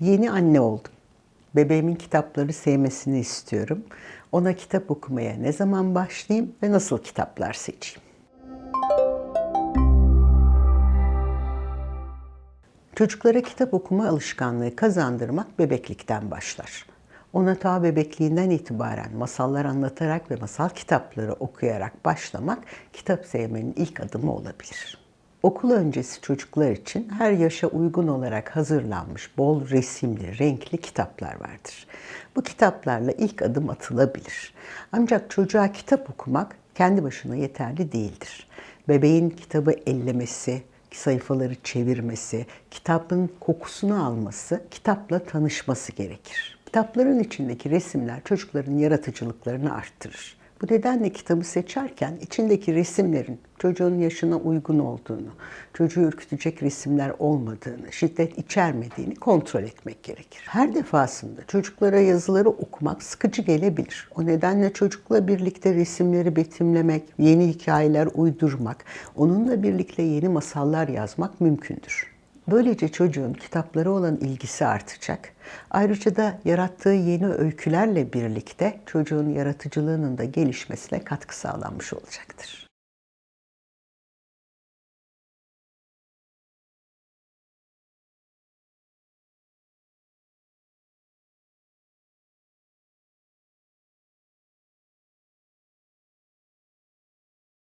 Yeni anne oldum. Bebeğimin kitapları sevmesini istiyorum. Ona kitap okumaya ne zaman başlayayım ve nasıl kitaplar seçeyim? Çocuklara kitap okuma alışkanlığı kazandırmak bebeklikten başlar. Ona ta bebekliğinden itibaren masallar anlatarak ve masal kitapları okuyarak başlamak kitap sevmenin ilk adımı olabilir. Okul öncesi çocuklar için her yaşa uygun olarak hazırlanmış bol resimli, renkli kitaplar vardır. Bu kitaplarla ilk adım atılabilir. Ancak çocuğa kitap okumak kendi başına yeterli değildir. Bebeğin kitabı ellemesi, sayfaları çevirmesi, kitabın kokusunu alması, kitapla tanışması gerekir. Kitapların içindeki resimler çocukların yaratıcılıklarını arttırır. Bu nedenle kitabı seçerken içindeki resimlerin çocuğun yaşına uygun olduğunu, çocuğu ürkütecek resimler olmadığını, şiddet içermediğini kontrol etmek gerekir. Her defasında çocuklara yazıları okumak sıkıcı gelebilir. O nedenle çocukla birlikte resimleri betimlemek, yeni hikayeler uydurmak, onunla birlikte yeni masallar yazmak mümkündür. Böylece çocuğun kitaplara olan ilgisi artacak. Ayrıca da yarattığı yeni öykülerle birlikte çocuğun yaratıcılığının da gelişmesine katkı sağlanmış olacaktır.